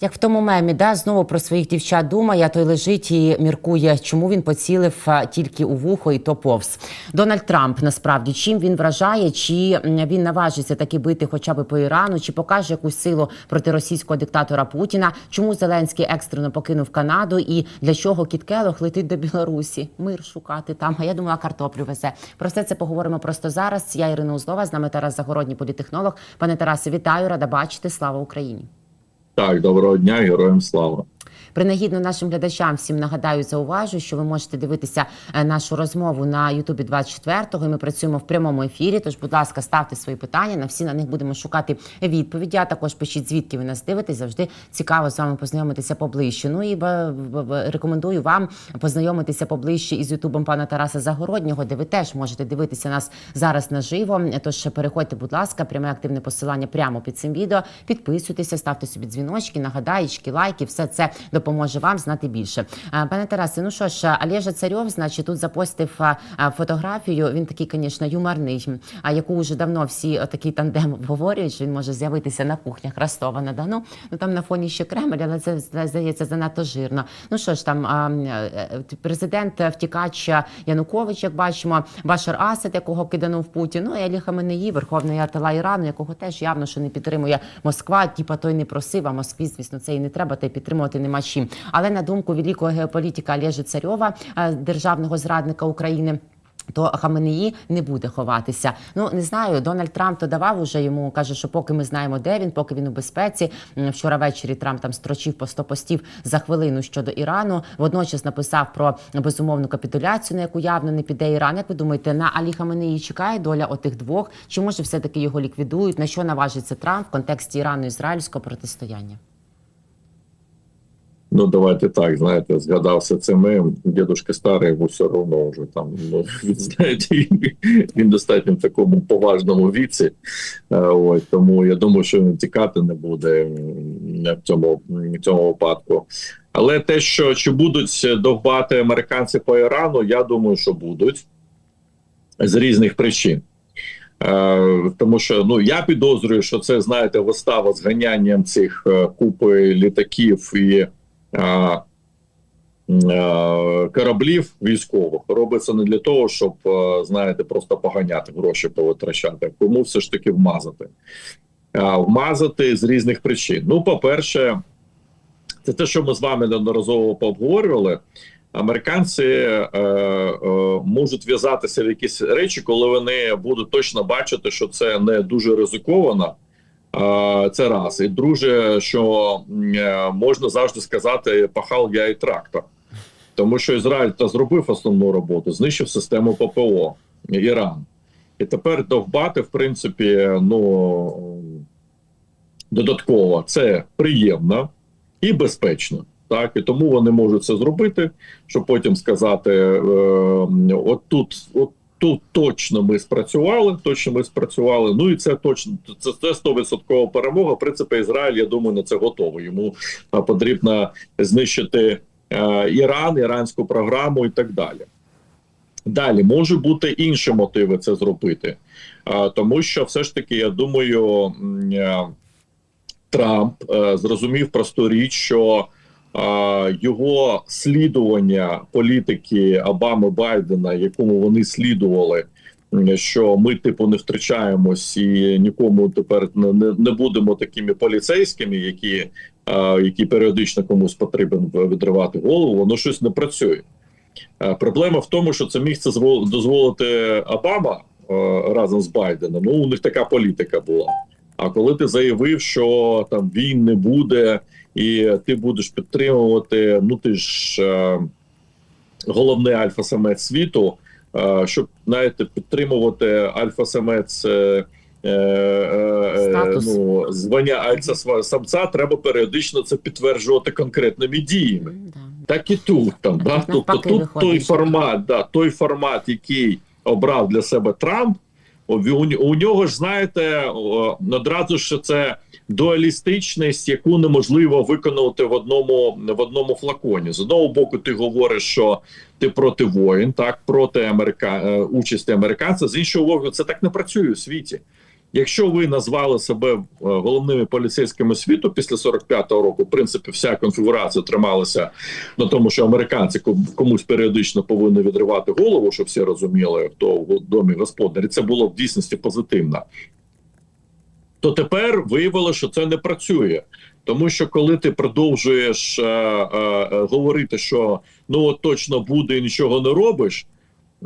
Як в тому мемі, да, знову про своїх дівчат думає, а той лежить і міркує, чому він поцілив тільки у вухо і то повз. Дональд Трамп насправді чим він вражає, чи він наважиться таки бити хоча б по Ірану, чи покаже якусь силу проти російського диктатора Путіна? Чому Зеленський екстрено покинув Канаду і для чого Кіт Келох летить до Білорусі? Мир шукати там. А я думала, картоплю везе. Про все це поговоримо просто зараз. Я Ірина Узлова, з нами Тарас Загородній, політехнолог. Пане Тарасе, вітаю, рада бачити. Слава Україні. Так, доброго дня, героям слава. Принагідно нашим глядачам всім нагадаю, зауважу, що ви можете дивитися е, нашу розмову на Ютубі 24-го. і Ми працюємо в прямому ефірі. Тож, будь ласка, ставте свої питання. На всі на них будемо шукати відповіді. А також пишіть, звідки ви нас дивитесь. Завжди цікаво з вами познайомитися поближче. Ну і б- рекомендую вам познайомитися поближче із Ютубом пана Тараса Загороднього, де ви теж можете дивитися нас зараз наживо. Тож переходьте, будь ласка, пряме активне посилання прямо під цим відео. Підписуйтеся, ставте собі дзвіночки, нагадаєчки, лайки. Все це допоможе вам знати більше. Пане Тарасе, ну що ж, Олежа Царьов, значить, тут запостив фотографію. Він такий, звісно, юморний, а яку вже давно всі такий тандем обговорюють, що він може з'явитися на кухнях Ростова на Дону. Ну там на фоні ще Кремль, але це здається занадто жирно. Ну що ж там, е, е, президент е, втікач Янукович, як бачимо, Башар Асад, якого киданув Путін. Ну і Алі Хаменеї, верховний артила Ірану, якого теж явно що не підтримує Москва. Типа той не просив, а Москві, звісно, це і не треба, та й підтримувати нема. Але на думку великого геополітика Олежа Царьова, е, державного зрадника України. То Хаменеї не буде ховатися. Ну не знаю. Дональд Трамп то давав уже йому. каже, що поки ми знаємо, де він, поки він у безпеці. Вчора ввечері Трамп там строчив по 100 постів за хвилину щодо Ірану. Водночас написав про безумовну капітуляцію, на яку явно не піде Іран. Як ви думаєте, на Алі Хаменеї чекає доля отих двох? Чи може все таки його ліквідують? На що наважиться Трамп в контексті Ірану-ізраїльського протистояння? Ну, давайте так, знаєте, згадався це мем. Дідушка старий, йому все одно вже там. Ну, він знаєте, він, він достатньо в такому поважному віці. Е, Ось, тому я думаю, що він тікати не буде в цьому, в цьому випадку. Але те, що чи будуть довбати американці по Ірану, я думаю, що будуть з різних причин. Е, тому що ну я підозрюю, що це знаєте вистава з ганянням цих е, купи літаків і кораблів військових робиться не для того, щоб е, знаєте, просто поганяти гроші повитрачати. Кому все ж таки вмазати? Е, вмазати з різних причин. Ну, по-перше, це те, що ми з вами неодноразово пообговорювали. Американці е, е, можуть в'язатися в якісь речі, коли вони будуть точно бачити, що це не дуже ризиковано. Це раз. І друге, що е, можна завжди сказати, пахал я і трактор. Тому що Ізраїль та зробив основну роботу, знищив систему ППО Іран. І тепер довбати, в принципі, ну додатково це приємно і безпечно. Так, і тому вони можуть це зробити, щоб потім сказати: е, от тут, от тут точно ми спрацювали, точно ми спрацювали. Ну і це точно це це 100% перемога. В принципі, Ізраїль, я думаю, на це готовий. Йому е, потрібно знищити е, Іран, іранську програму і так далі. Далі можуть бути інші мотиви це зробити, е, тому що все ж таки, я думаю, Трамп е, зрозумів просту річ, що його слідування політики Обами Байдена, якому вони слідували, що ми типу не втрачаємось і нікому тепер не, не, будемо такими поліцейськими, які, які періодично комусь потрібен відривати голову, воно щось не працює. Проблема в тому, що це міг це дозволити Обама разом з Байденом. Ну, у них така політика була. А коли ти заявив, що там війн не буде, і ти будеш підтримувати, ну ти ж е, головний альфа-самець світу, е, щоб знаєте, підтримувати альфа-самець. Е, е, е, Статус. ну, звання альфа-самця, треба періодично це підтверджувати конкретними діями. Да. Так і тут там, да? тобто тут виходить, той формат, да, той формат, який обрав для себе Трамп, у, у нього ж знаєте, одразу ж це дуалістичність, яку неможливо виконувати в одному в одному флаконі. З одного боку, ти говориш, що ти проти воїн, так проти Америка... е, участі американця. З іншого боку, це так не працює у світі. Якщо ви назвали себе е, головними поліцейськими світу після 45-го року, в принципі, вся конфігурація трималася на тому, що американці ком- комусь періодично повинні відривати голову, щоб всі розуміли, хто в домі господар, і це було в дійсності позитивно. То тепер виявилося, що це не працює. Тому що коли ти продовжуєш е, е, говорити, що ну от точно буде і нічого не робиш,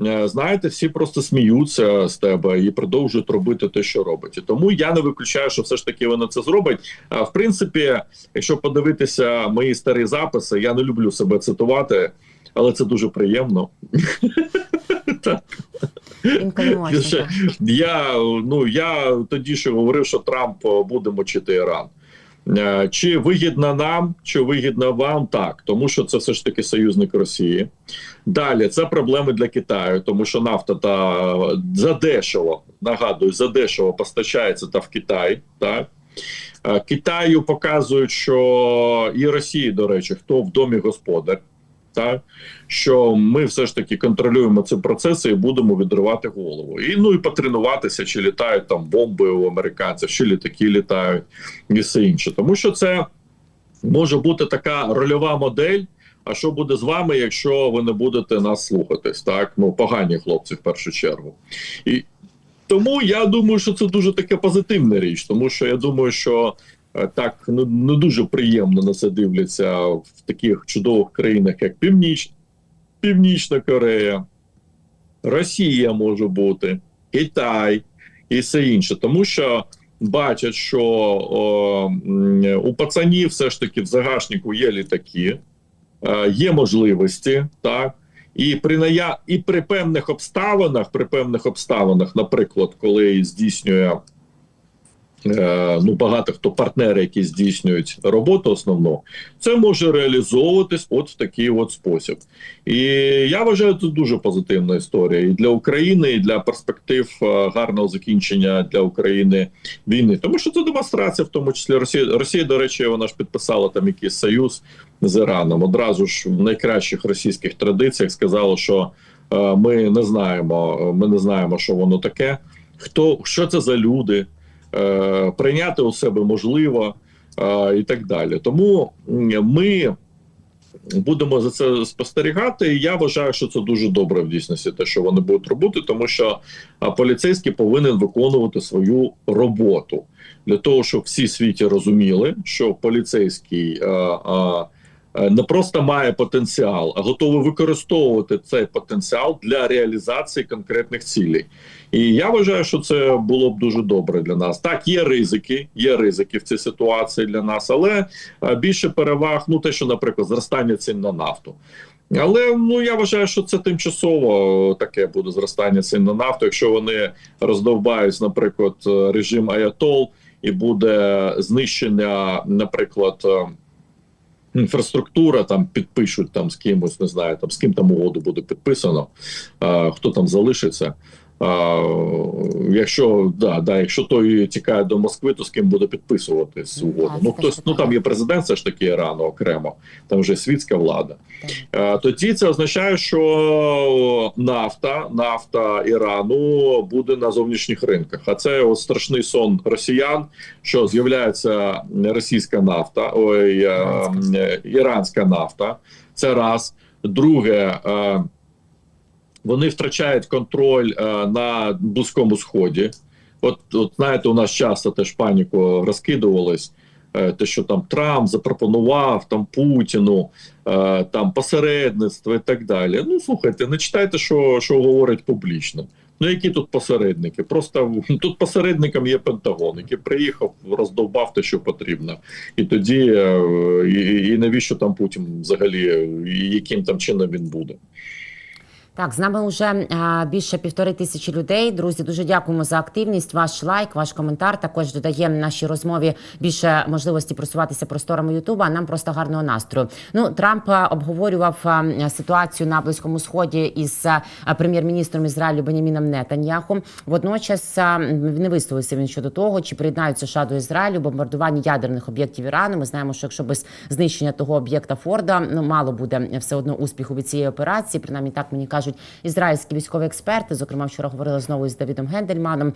е, знаєте, всі просто сміються з тебе і продовжують робити те, що робить. І тому я не виключаю, що все ж таки вони це зробить. А в принципі, якщо подивитися мої старі записи, я не люблю себе цитувати, але це дуже приємно. Інколи можна. Я ну я тоді ще говорив, що Трамп е, буде мочити Іран. Е, Чи вигідно нам, чи вигідно вам так, тому що це все ж таки союзник Росії. Далі це проблеми для Китаю, тому що нафта та задешево, нагадую, задешево постачається та в Китай. Так Е, Китаю показують, що і Росії, до речі, хто в домі господар. Так що ми все ж таки контролюємо ці процеси і будемо відривати голову. І ну і потренуватися, чи літають там бомби у американців, чи літаки літають, і все інше. Тому що це може бути така рольова модель. А що буде з вами, якщо ви не будете нас слухатись? Так, ну погані хлопці в першу чергу. І тому я думаю, що це дуже таке позитивна річ, тому що я думаю, що так ну, не дуже приємно на це дивляться в таких чудових країнах, як Північ, Північна Корея, Росія може бути, Китай і все інше, тому що бачать, що о, у пацанів все ж таки в загашнику є літаки, е, є можливості, так. І при ная... і при певних обставинах, при певних обставинах, наприклад, коли здійснює е, ну багато хто партнери, які здійснюють роботу основну, це може реалізовуватись от в такий от спосіб. І я вважаю, це дуже позитивна історія і для України, і для перспектив е, гарного закінчення для України війни. Тому що це демонстрація, в тому числі Росія. Росія, до речі, вона ж підписала там якийсь союз з Іраном. Одразу ж в найкращих російських традиціях сказала, що е, ми не знаємо, ми не знаємо, що воно таке. Хто що це за люди? Е, прийняти у себе можливо е, і так далі. Тому ми будемо за це спостерігати. І я вважаю, що це дуже добре в дійсності, те, що вони будуть робити, тому що поліцейський повинен виконувати свою роботу для того, щоб всі світі розуміли, що поліцейський. Е, не просто має потенціал, а готовий використовувати цей потенціал для реалізації конкретних цілей. І я вважаю, що це було б дуже добре для нас. Так, є ризики, є ризики в цій ситуації для нас, але е, більше переваг, ну те, що, наприклад, зростання цін на нафту. Але ну я вважаю, що це тимчасово таке буде зростання цін на нафту. Якщо вони роздовбають, наприклад, е, режим Аятол, і буде знищення, наприклад. е, Інфраструктура там підпишуть там з кимось, не знаю, там з ким там угоду буде підписано, а, хто там залишиться. А, якщо да, да, якщо той тікає до Москви, то з ким буде підписувати цю Ну, угоду? Ну хтось, ну там є президент, все ж таки Ірану окремо, там вже світська влада. Е, Тоді це означає, що нафта, нафта Ірану буде на зовнішніх ринках. А це от страшний сон росіян, що з'являється російська нафта, ой, е, іранська нафта. Це раз. Друге, е, вони втрачають контроль е, на Близькому Сході. От, от знаєте, у нас часто теж паніку розкидувались. е, Те, що там Трамп запропонував там Путіну, е, там посередництво і так далі. Ну слухайте, не читайте, що, що говорять публічно. Ну які тут посередники? Просто тут посередником є Пентагон, який приїхав, роздовбав те, що потрібно, і тоді і, і навіщо там Путін взагалі, яким там чином він буде? Так, з нами вже більше півтори тисячі людей. Друзі, дуже дякуємо за активність. Ваш лайк, ваш коментар також додає нашій розмові більше можливості просуватися просторами Ютуба. Нам просто гарного настрою. Ну Трамп обговорював ситуацію на близькому сході із прем'єр-міністром Ізраїлю Беніміном Нетаньяху. Водночас не висловився він щодо того, чи приєднають США до Ізраїлю бомбардування ядерних об'єктів Ірану. Ми знаємо, що якщо без знищення того об'єкта Форда ну мало буде все одно успіху від цієї операції. Принаймні так мені каже кажуть ізраїльські військові експерти. Зокрема, вчора говорили знову із Давідом Гендельманом.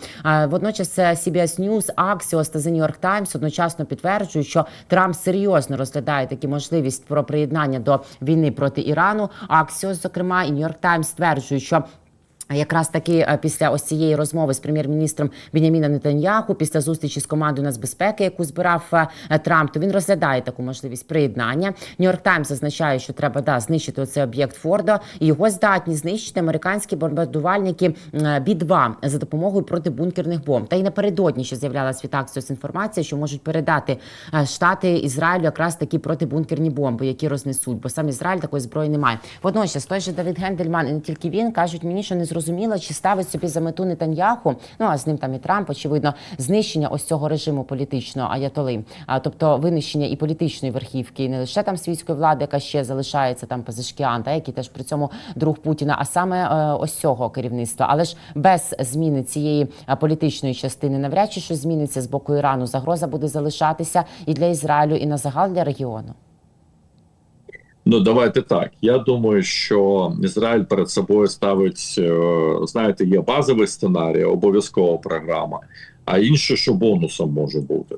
Водночас е, CBS News, Axios та The New York Times одночасно підтверджують, що Трамп серйозно розглядає такі можливість про приєднання до війни проти Ірану. Axios, зокрема, і New York Times стверджують, що Якраз таки е, після ось цієї розмови з прем'єр-міністром Беняміном Нетаньяху, після зустрічі з командою нацбезпеки, яку збирав е, Трамп, то він розглядає таку можливість приєднання. Нью-Йорк Таймс зазначає, що треба да знищити оцей об'єкт Фордо, і його здатні знищити американські бомбардувальники бі 2 за допомогою протибункерних бомб. Та й напередодні ще з'являлась від Axios інформація, що можуть передати е, штати Ізраїлю якраз такі протибункерні бомби, які рознесуть, бо сам Ізраїль такої зброї не має. Водночас той же Давид Гендельман і не тільки він кажуть мені, що не зрозуміло, чи ставить собі за мету Нетаньяху, ну а з ним там і Трамп, очевидно, знищення ось цього режиму політичного аятоли, а тобто винищення і політичної верхівки, і не лише там світської влади, яка ще залишається там Пазишкіан, та який теж при цьому друг Путіна, а саме е, ось цього керівництва. Але ж без зміни цієї е, політичної частини навряд чи щось зміниться з боку Ірану. Загроза буде залишатися і для Ізраїлю, і на загал для регіону. Ну давайте так. Я думаю, що Ізраїль перед собою ставить, е, знаєте, є базовий сценарій, обов'язкова програма, а інше, що бонусом може бути.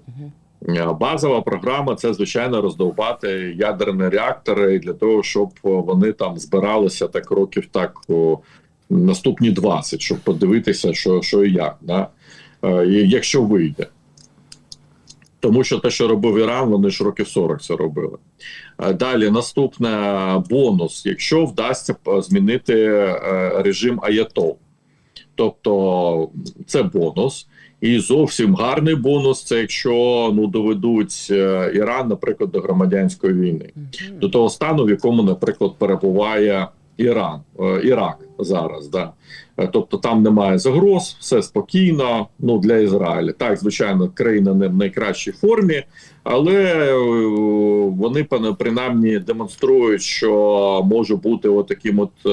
Е, Базова програма це звичайно роздовбати ядерні реактори для того, щоб вони там збиралися так років так о, наступні 20, щоб подивитися, що, що і як, да? Е, якщо вийде. Тому що те, що робив Іран, вони ж років 40 це робили. Е, Далі наступне бонус, якщо вдасться змінити е, режим Аятол. Тобто це бонус. І зовсім гарний бонус це якщо ну доведуть е, Іран, наприклад, до громадянської війни, до того стану, в якому, наприклад, перебуває Іран, е, Ірак зараз. Да. Е, Тобто там немає загроз, все спокійно. Ну для Ізраїля. Так, звичайно, країна не в найкращій формі, але е, вони принаймні демонструють, що може бути отаким от,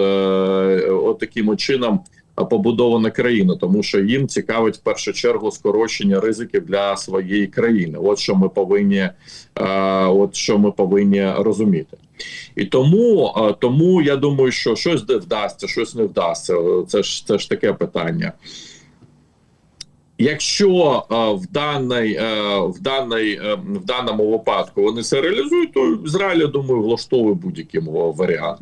отаким от чином побудована країна, тому що їм цікавить в першу чергу скорочення ризиків для своєї країни. От що ми повинні, е, от що ми повинні розуміти. І тому, е, тому я думаю, що щось вдасться, щось не вдасться. Це ж це ж таке питання. Якщо е, в даний, е, в даний, е, в даному випадку вони це реалізують, то Ізраїль, я думаю, влаштовує будь-який варіант.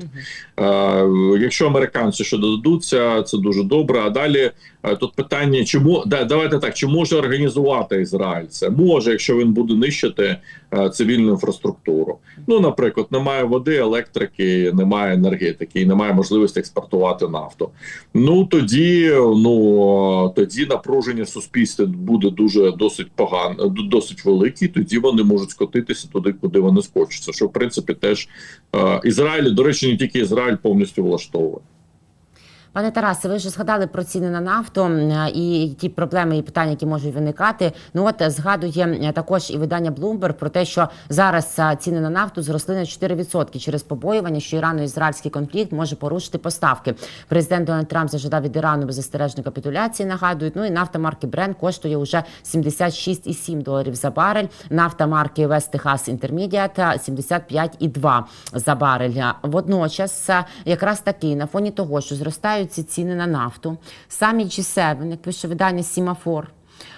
Е, якщо американці що додадуться, це дуже добре. А далі е, тут питання: чому да, давайте так, чи може організувати Ізраїль це? Може, якщо він буде нищити цивільну інфраструктуру. Ну, наприклад, немає води, електрики, немає енергетики, і немає можливості експортувати нафту. Ну тоді, ну тоді напруження суспільства буде дуже досить погано, досить велике. Тоді вони можуть скотитися туди, куди вони скочаться. Що в принципі теж е, Ізраїль, до речі, не тільки Ізраїль повністю влаштовує. Пане Тарасе, ви вже згадали про ціни на нафту і ті проблеми і питання, які можуть виникати. Ну от е, згадує е, також і видання Bloomberg про те, що зараз е, ціни на нафту зросли на 4% через побоювання, що ірано-ізраїльський конфлікт може порушити поставки. Президент Дональд Трамп зажадав від Ірану беззастережної капітуляції. Нагадують. Ну і нафта марки Brent коштує уже 76,7 доларів за барель. Нафта марки West Texas Intermediate 75,2 за барель. Водночас, якраз таки на фоні того, що зростають ці ціни на нафту, самі G7, як пише видання Сімафор.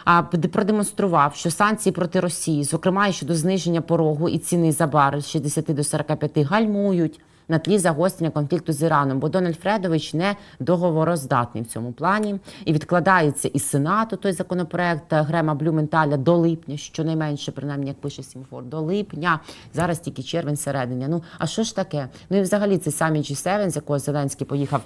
А продемонстрував, що санкції проти Росії, зокрема і щодо зниження порогу і ціни за барель з 60 до 45, гальмують на тлі загострення конфлікту з Іраном, бо Дональд Фредович не договороздатний в цьому плані і відкладається із Сенату той законопроект е, Грема Блюменталя до липня, щонайменше, принаймні, як пише Сімфор, до липня. Зараз тільки червень серединя. Ну а що ж таке? Ну і взагалі цей самі G7, з якого Зеленський поїхав.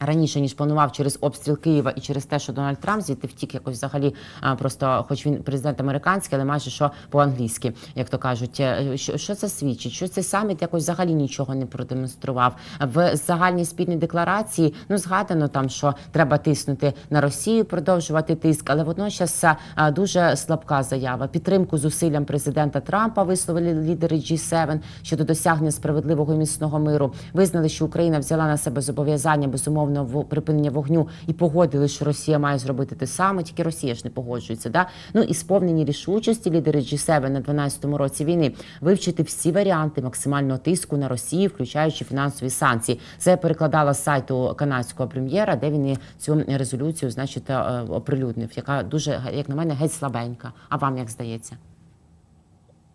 Раніше ніж планував через обстріл Києва і через те, що Дональд Трамп звідти втік якось взагалі просто, хоч він президент американський, але майже що по-англійськи, як то кажуть, Е, що, що це свідчить? Що цей саміт якось взагалі нічого не продемонстрував в загальній спільній декларації. Ну згадано там, що треба тиснути на Росію, продовжувати тиск, але водночас дуже слабка заява. Підтримку зусиллям президента Трампа висловили лідери G7 щодо досягнення справедливого і міцного миру. Визнали, що Україна взяла на себе зобов'язання безумовно умовно припинення вогню і погодили, що Росія має зробити те саме, тільки Росія ж не погоджується. Да? Ну і сповнені рішучості лідери G7 на 12-му році війни вивчити всі варіанти максимального тиску на Росію, включаючи фінансові санкції. Це я перекладала з сайту канадського прем'єра, де він і цю резолюцію, значить, е, оприлюднив, яка дуже, як на мене, геть слабенька. А вам як здається?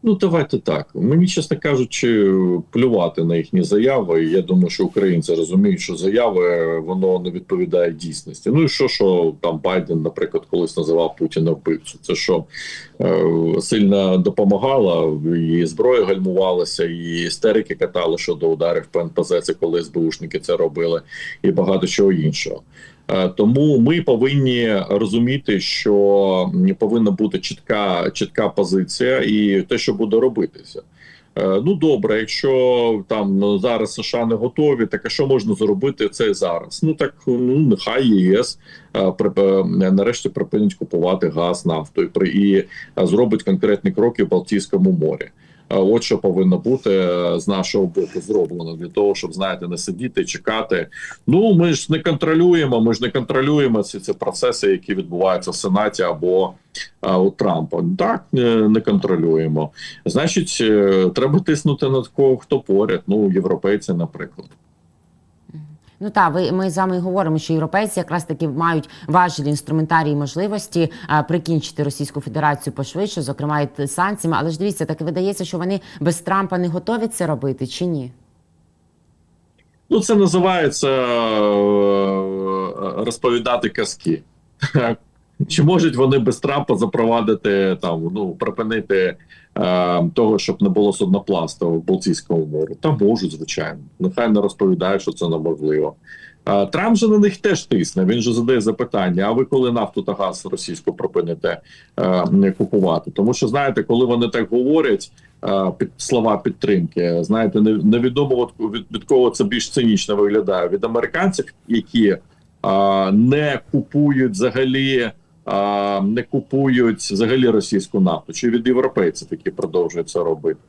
Ну, давайте так. Мені, чесно кажучи, плювати на їхні заяви. Я думаю, що українці розуміють, що заяви воно не відповідає дійсності. Ну і що, що там Байден, наприклад, колись називав Путіна вбивцю. Це що сильно допомагала, і зброя гальмувалася, і істерики катали щодо ударів по це коли СБУшники це робили, і багато чого іншого. Е, Тому ми повинні розуміти, що повинна бути чітка чітка позиція і те, що буде робитися. Е, Ну добре, якщо там ну, зараз США не готові, так а що можна зробити це зараз? Ну так ну нехай ЄС е, при- е, нарешті припинить купувати газ, нафту і і зробить конкретні кроки в Балтійському морі. Е, От що повинно бути е, з нашого боку зроблено для того, щоб знаєте, не сидіти, чекати. Ну ми ж не контролюємо. Ми ж не контролюємо ці, ці процеси, які відбуваються в Сенаті або а, у Трампа. Так не, контролюємо. Значить, е, треба тиснути на такого, хто поряд. Ну європейці, наприклад. Ну так, ви ми з вами говоримо, що європейці якраз таки мають важелі інструментарії можливості а, прикінчити Російську Федерацію пошвидше, зокрема і санкціями. Але ж дивіться, так видається, що вони без Трампа не готові це робити чи ні? Ну це називається е, розповідати казки. Чи можуть вони без Трампа запровадити там, ну припинити того, щоб не було судноплавства в Балтійському морі? Та можуть, звичайно. Нехай не розповідають, що це неможливо. Е, Трамп же на них теж тисне. Він же задає запитання: а ви коли нафту та газ російську припините е, купувати? Тому що знаєте, коли вони так говорять. е, Під слова підтримки, знаєте, не- невідомо від, від кого це більш цинічно виглядає від американців, які а, не купують взагалі, а, не купують взагалі російську нафту, чи від європейців, які продовжують це робити.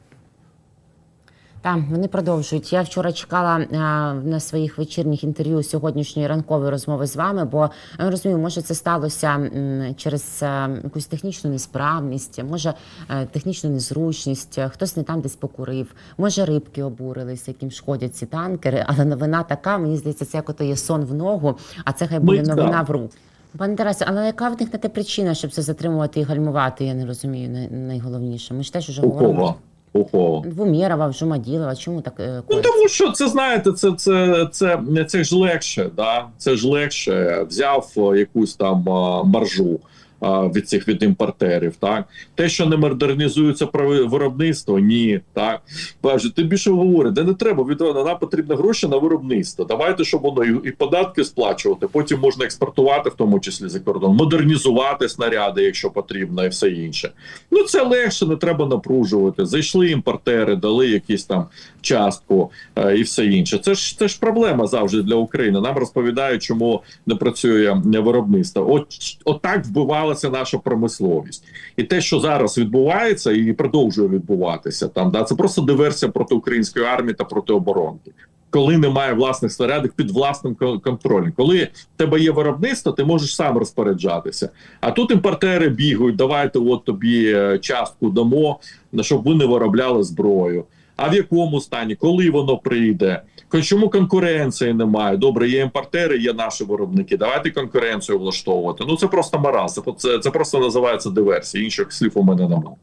Так, вони продовжують. Я вчора чекала а, на своїх вечірніх інтерв'ю сьогоднішньої ранкової розмови з вами, бо я не розумію, може це сталося м, через а, якусь технічну несправність, може е, технічну незручність, е, хтось не там десь покурив, може рибки обурились, яким шкодять ці танкери. Але новина така, мені здається, це як ото є сон в ногу, а це хай буде новина в рук. Пане Тарасе, але яка в них на те причина, щоб це затримувати і гальмувати? Я не розумію най- найголовніше. Ми ж теж уже говоримо. кого? У кого? В Умєрова, в Жумаділова, чому так е, Ну коїться? тому що це знаєте, це це, це, це ж легше, да? Це ж легше. Взяв якусь там а, маржу від цих від імпортерів. Так те, що не модернізується виробництво, ні. Так Боже, ти більше говорить, де не треба від нам потрібні гроші на виробництво. Давайте, щоб воно і, і податки сплачувати. Потім можна експортувати, в тому числі за кордон, модернізувати снаряди, якщо потрібно, і все інше. Ну це легше, не треба напружувати. Зайшли імпортери, дали якісь там частку е, і все інше. Це ж це ж проблема завжди для України. Нам розповідають, чому не працює виробництво. От отак вбивалася наша промисловість, і те, що зараз відбувається, і продовжує відбуватися там. Да, це просто диверсія проти української армії та проти оборонки. Коли немає власних снарядів під власним контролем, коли в тебе є виробництво, ти можеш сам розпоряджатися. А тут імпортери бігають, давайте от тобі е, частку дамо, на щоб ви не виробляли зброю. А в якому стані, коли воно прийде? Чому конкуренції немає? Добре, є імпортери, є наші виробники. Давайте конкуренцію влаштовувати. Ну це просто мараз. Це, це, це просто називається диверсія. Інших слів у мене немає.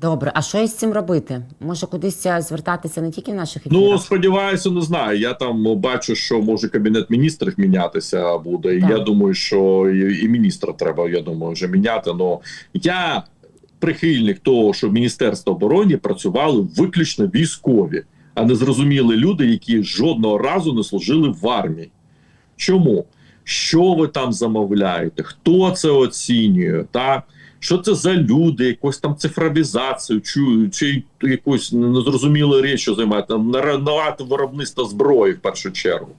Добре, а що із цим робити? Може кудись е, звертатися не тільки в наших ефірах? Ну сподіваюся, не знаю. Я там бачу, що може кабінет міністрів мінятися буде. І Так. я думаю, що і, і міністра треба. Я думаю, вже міняти. Но я прихильник того, що в Міністерство оборони працювали виключно військові, а не зрозуміли люди, які жодного разу не служили в армії. Чому? Що ви там замовляєте? Хто це оцінює? Так? Що це за люди, якусь там цифровізацію, чи, чи якусь незрозумілу річ, що займають там нарадувати виробництво зброї в першу чергу.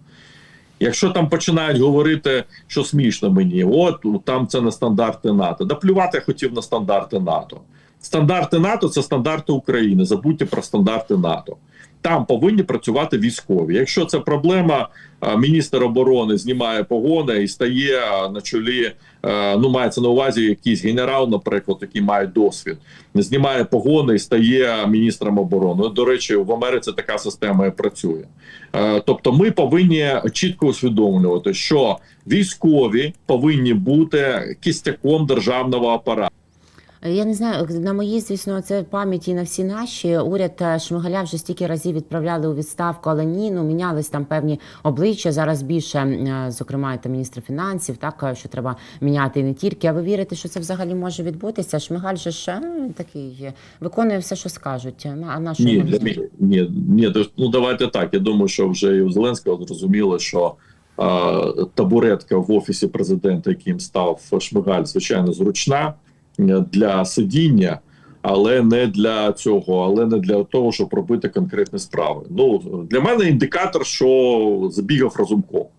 Якщо там починають говорити, що смішно мені, от там це не стандарти НАТО. Да плювати я хотів на стандарти НАТО. Стандарти НАТО це стандарти України. Забудьте про стандарти НАТО. Там повинні працювати військові. Якщо це проблема, міністр оборони знімає погони і стає на чолі. е, Ну, мається на увазі якийсь генерал, наприклад, який має досвід, знімає погони і стає міністром оборони. До речі, в Америці така система і працює. Е, Тобто, ми повинні чітко усвідомлювати, що військові повинні бути кістяком державного апарату. Я не знаю, на моїй, звісно, це пам'яті на всі наші. Уряд е, Шмигаля вже стільки разів відправляли у відставку, але ні, ну мінялись там певні обличчя. Зараз більше, е, зокрема, та міністра фінансів, так е, що треба міняти і не тільки. А ви вірите, що це взагалі може відбутися? Шмигаль же ж е, такий е, виконує все, що скажуть. На- А на що Ні, мі- ні, ні, ну давайте так. Я думаю, що вже і у Зеленського зрозуміло, що табуретка в офісі президента, яким став Шмигаль, звичайно, зручна е, для сидіння, але не для цього, але не для того, щоб робити конкретні справи. Ну для мене індикатор, що забігав Разумков.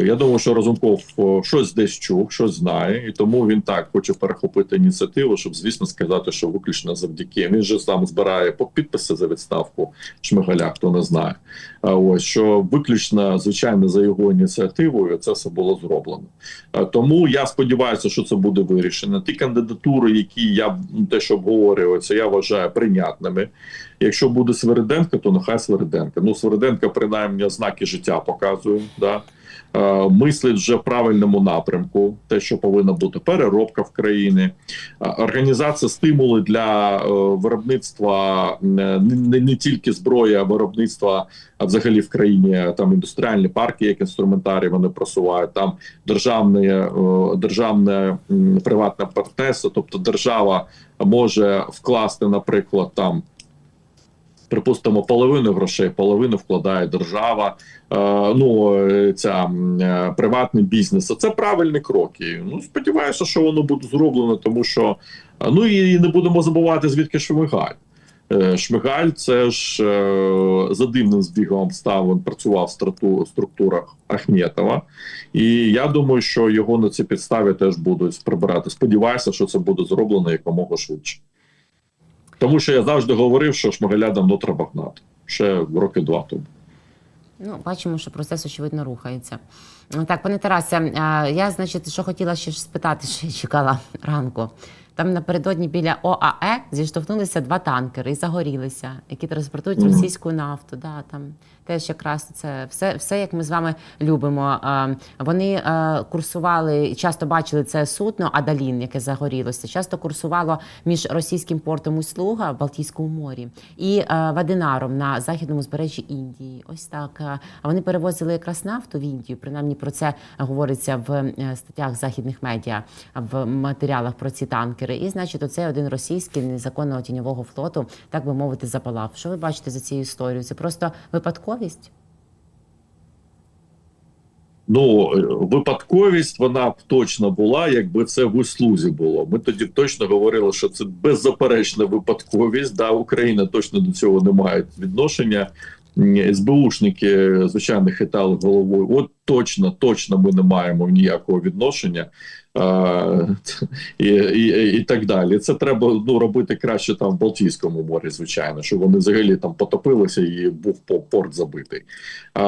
Я думаю, що Разумков щось десь чув, щось знає, і тому він так хоче перехопити ініціативу, щоб, звісно, сказати, що виключно завдяки. Він же сам збирає підписи за відставку Шмигаля, хто не знає. Ось що виключно, звичайно, за його ініціативою це все було зроблено. Тому я сподіваюся, що це буде вирішено. Ті кандидатури, які я те, що обговорюються, я вважаю прийнятними. Якщо буде Свериденко, то нехай Свериденко. Ну, Свериденко, принаймні, ознаки життя показує. Да? Е, мислить вже в правильному напрямку, те, що повинна бути переробка в країні, е, організація стимули для е, виробництва не, не, тільки зброї, а виробництва а взагалі в країні там індустріальні парки, як інструментарій вони просувають, там державне, державне приватне партнерство, тобто держава може вкласти, наприклад, там. Припустимо, половину грошей, половину вкладає держава. Е, ну е, ця е, приватний бізнес. Це правильні кроки. Ну сподіваюся, що воно буде зроблено, тому що ну і не будемо забувати звідки Шмигаль. Шмигаль це ж за дивним збігом обставин працював в структурах Ахметова, і я думаю, що його на цій підставі теж будуть прибирати. Сподіваюся, що це буде зроблено якомога швидше. Тому що я завжди говорив, що Шмигаля давно треба гнати ще роки два тому. Ну, бачимо, що процес очевидно рухається. Так, пане Тарасе, я, значить, що хотіла ще спитати, що я чекала ранку. Там напередодні біля ОАЕ зіштовхнулися два танкери і загорілися, які транспортують російську нафту. Да, там теж якраз це все, все, як ми з вами любимо. Вони курсували, часто бачили це судно Адалін, яке загорілося. Часто курсувало між російським портом Услуга в Балтійському морі і Вадинаром на західному збережжі Індії. Ось так. А вони перевозили якраз нафту в Індію. Принаймні про це говориться в е, статтях західних медіа, в матеріалах про ці танкери. І, значить, оцей один російський незаконного тіньового флоту, так би мовити, запалав. Що ви бачите за цією історією? Це просто випадковість? Ну, випадковість вона б точно була, якби це в услузі було. Ми тоді б точно говорили, що це беззаперечна випадковість. Да, Україна точно до цього не має відношення. СБУшники, звичайно, хитали головою. От точно, точно ми не маємо ніякого відношення. І, і, і так далі. Це треба ну, робити краще там в Балтійському морі, звичайно, щоб вони взагалі там потопилися і був по- порт забитий. А,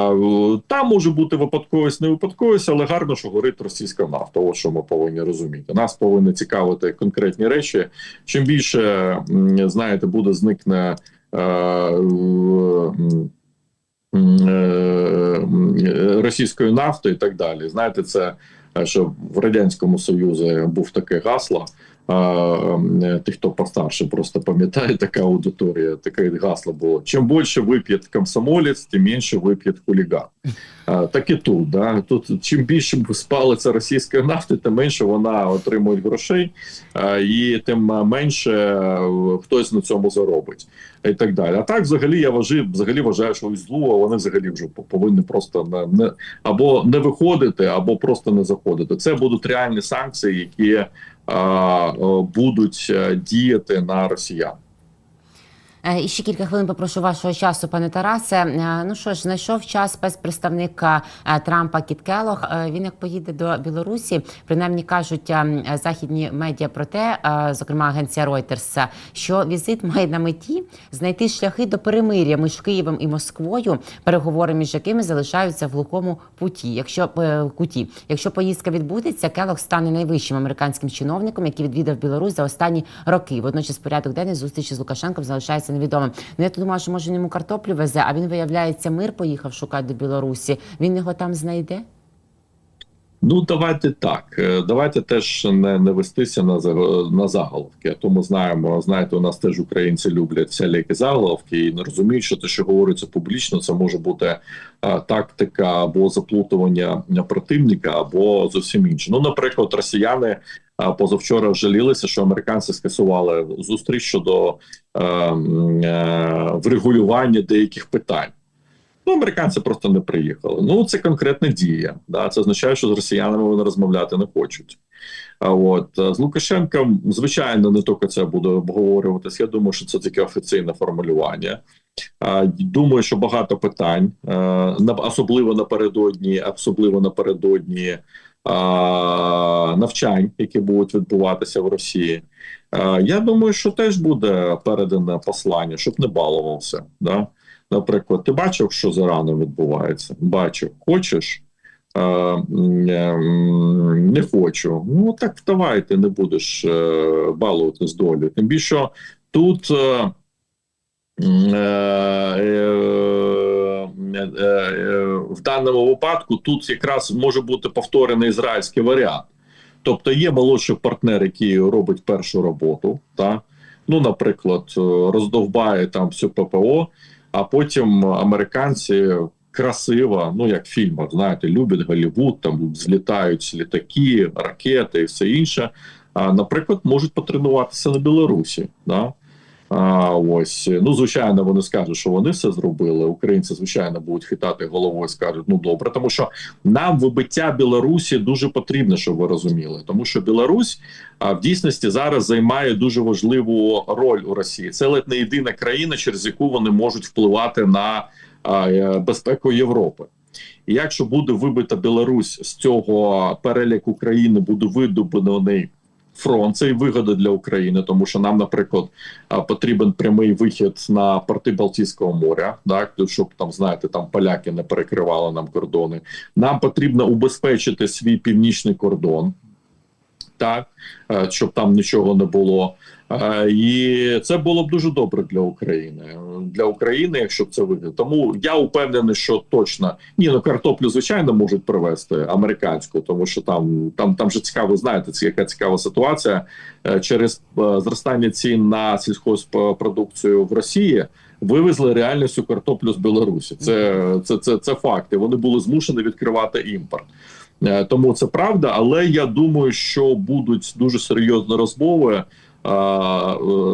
там може бути випадковість, не випадковість, але гарно, що горить російська нафта. От що ми повинні розуміти. Нас повинні цікавити конкретні речі. Чим більше знаєте, буде зникне. е, е, російської нафти і так далі. Знаєте, це що в радянському Союзі був таке гасло. Е, е, хто постарше, просто пам'ятає така аудиторія, таке гасло було. Чим більше вип'є комсомолець, тим менше вип'є хуліган. Так і тут. Да? Тут чим більше спалиться російської нафти, тим менше вона отримує грошей, і тим менше е, хтось на цьому заробить і так далі. А так, взагалі, я вважаю, взагалі вважаю, що зло, вони взагалі вже повинні просто не, не або не виходити, або просто не заходити. Це будуть реальні санкції, які а, а, будуть е, діяти на росіян. Е, І ще кілька хвилин попрошу вашого часу, пане Тарасе. Е, Ну що ж, знайшов час спецпредставник е, Трампа Кіт Келох. Він як поїде до Білорусі, принаймні кажуть е, західні медіа про те, зокрема агенція Reuters, що візит має на меті знайти шляхи до перемир'я між Києвом і Москвою, переговори між якими залишаються в глухому путі. Якщо куті, якщо поїздка відбудеться, Келох стане найвищим американським чиновником, який відвідав Білорусь за останні роки. Водночас порядок денний зустрічі з Лукашенком залишається невідомим. Ну я то думала, що може йому картоплю везе, а він виявляється, мир поїхав шукати до Білорусі. Він його там знайде. Ну, давайте так. Е, Давайте теж не, не вестися на на заголовки. А то ми знаємо, знаєте, у нас теж українці люблять всілякі заголовки і не розуміють, що те, що говориться публічно, це може бути е, тактика або заплутування противника, або зовсім інше. Ну, наприклад, росіяни позавчора жалілися, що американці скасували зустріч щодо е, е, врегулювання деяких питань. Ну, американці просто не приїхали. Ну, це конкретна дія. Да? Це означає, що з росіянами вони розмовляти не хочуть. А от е, з Лукашенком, звичайно, не тільки це буде обговорюватися. Я думаю, що це таке офіційне формулювання. Думаю, що багато питань, е, особливо напередодні, особливо напередодні навчань, які будуть відбуватися в Росії. Я думаю, що теж буде передане послання, щоб не балувався. Да? Наприклад, ти бачив, що з Іраном відбувається? Бачив, хочеш? Не хочу. Ну так давайте не будеш е, балувати з долю. Тим більше тут е, е, е, в даному випадку тут якраз може бути повторений ізраїльський варіант. Тобто є молодший партнер, який робить першу роботу, та? ну, наприклад, е, роздовбає там всю ППО, а потім американці красиво, ну як в фільмах, знаєте, люблять Голлівуд, там злітають літаки, ракети і все інше. А, наприклад, можуть потренуватися на Білорусі. Да? А, ось ну звичайно, вони скажуть, що вони все зробили. Українці, звичайно, будуть хитати головою, скажуть, ну добре, тому що нам вибиття Білорусі дуже потрібно, щоб ви розуміли, тому що Білорусь а, в дійсності зараз займає дуже важливу роль у Росії. Це ледь не єдина країна, через яку вони можуть впливати на а, е, безпеку Європи. І якщо буде вибита Білорусь з цього переліку країни, буде видобуваний фронт, це і вигода для України, тому що нам, наприклад, потрібен прямий вихід на порти Балтійського моря, так щоб там знаєте, там поляки не перекривали нам кордони. Нам потрібно убезпечити свій північний кордон, так е, щоб там нічого не було. Е, І це було б дуже добре для України. Для України, якщо б це вийде. Тому я упевнений, що точно ні, ну картоплю звичайно можуть привезти американську, тому що там там там же цікаво, знаєте, це яка цікава ситуація Е, через е, зростання цін на сільхозпродукцію в Росії. Вивезли реально всю картоплю з Білорусі. Це, це, це, це факти. Вони були змушені відкривати імпорт. Тому це правда, але я думаю, що будуть дуже серйозні розмови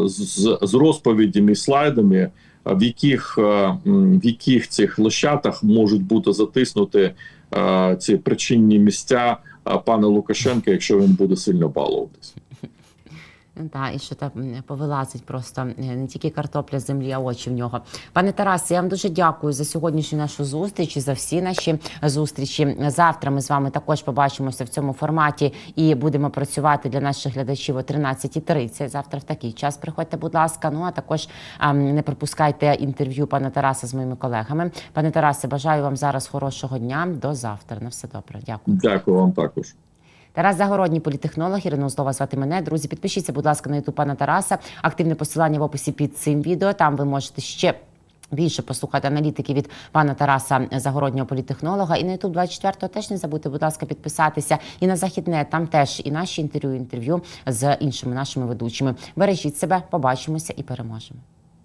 з, з розповідями слайдами, е, в яких, е, в яких цих лощатах можуть бути затиснути е, ці причинні місця е, пана Лукашенка, якщо він буде сильно балуватись. Так, і що там м, повилазить просто е, не тільки картопля з землі, а очі в нього. Пане Тарасе, я вам дуже дякую за сьогоднішню нашу зустріч і за всі наші зустрічі. Завтра ми з вами також побачимося в цьому форматі і будемо працювати для наших глядачів о 13.30. Завтра в такий час приходьте, будь ласка. Ну а також не пропускайте інтерв'ю пана Тараса з моїми колегами. Пане Тарасе, бажаю вам зараз хорошого дня. До завтра. На все добре. Дякую. Дякую вам також. Тарас Загородній, політехнолог, Ірина Узлова звати мене. Друзі, підпишіться, будь ласка, на ютуб пана Тараса. Активне посилання в описі під цим відео. Там ви можете ще. Більше послухати аналітики від пана Тараса Загороднього політехнолога. І на Ютуб 24 теж не забудьте, будь ласка, підписатися. І на Західне там теж і наші інтерв'ю, інтерв'ю з іншими нашими ведучими. Бережіть себе, побачимося і переможемо.